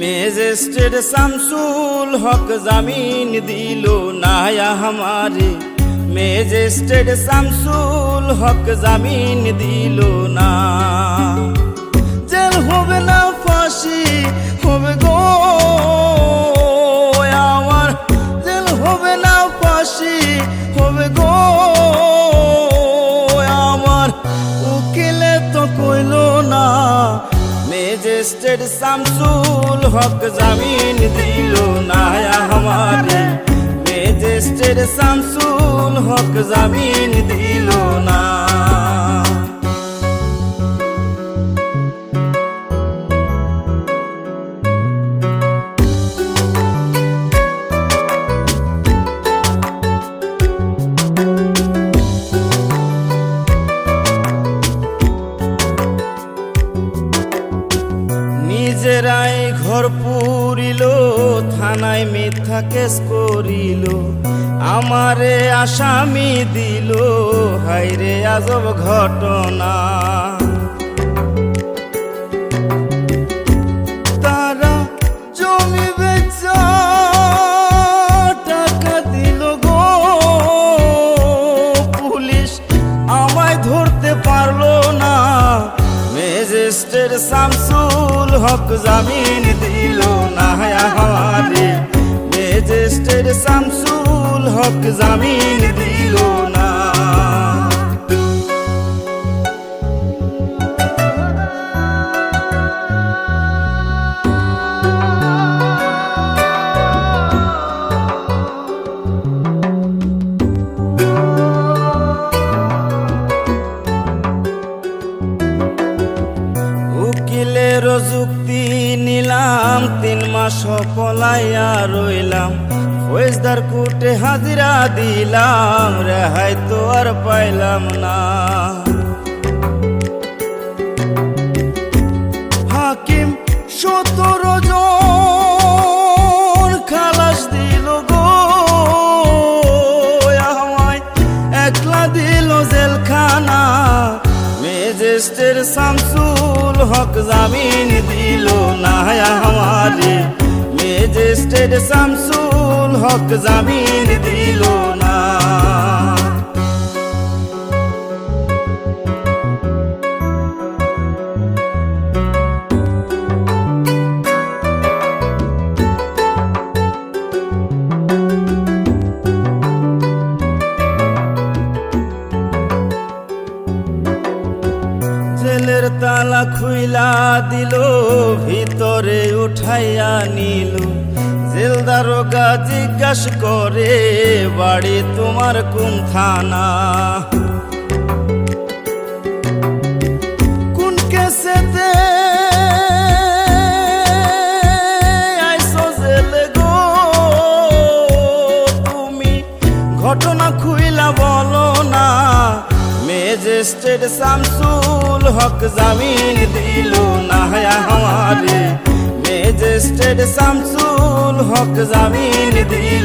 মেজেস্টেড শামসুল হক জামিন দিল নায়া আমারে মেজেস্টেড শামসুল হক জামিন দিল না। জেল হবে না ফাঁসি মেজেস্টেড শামসুল হক জামিন দিল না আমারে মেজেস্টেড শামসুল হক জামিন দিল নিজেরাই ঘর পুরিল থানায় মিথ্যা কেস করিল। আমারে আসামি দিল হাইরে আজব ঘটনা। মেজেস্টের শামসুল হক জামিন দিল না হওয়ারে। মেজেস্টের শামসুল হক জামিন দিল তিন মাস পলাইয়া রইলাম। ফৌজদার কুটে হাজিরা দিলাম, রেহাই তো আর পাইলাম না। হাকিম সতেরো জন খালাস দিল গো। আমায় একলা দিল জেলখানা। মেজেস্টের শামসুল হক জামিন দিল না, আমারে মেজেস্টের শামসুল হক জামিন দিল তালা খুইলা দিল ভিতরে উঠাইয়া নিল জেল দারোগা জিজ্ঞাস করে বাড়ি তোমার কোন থানা মেজেস্টেড শামসুল হক জামিন দিল না আমারে মেজেস্টেড শামসুল হক জামিন দিল।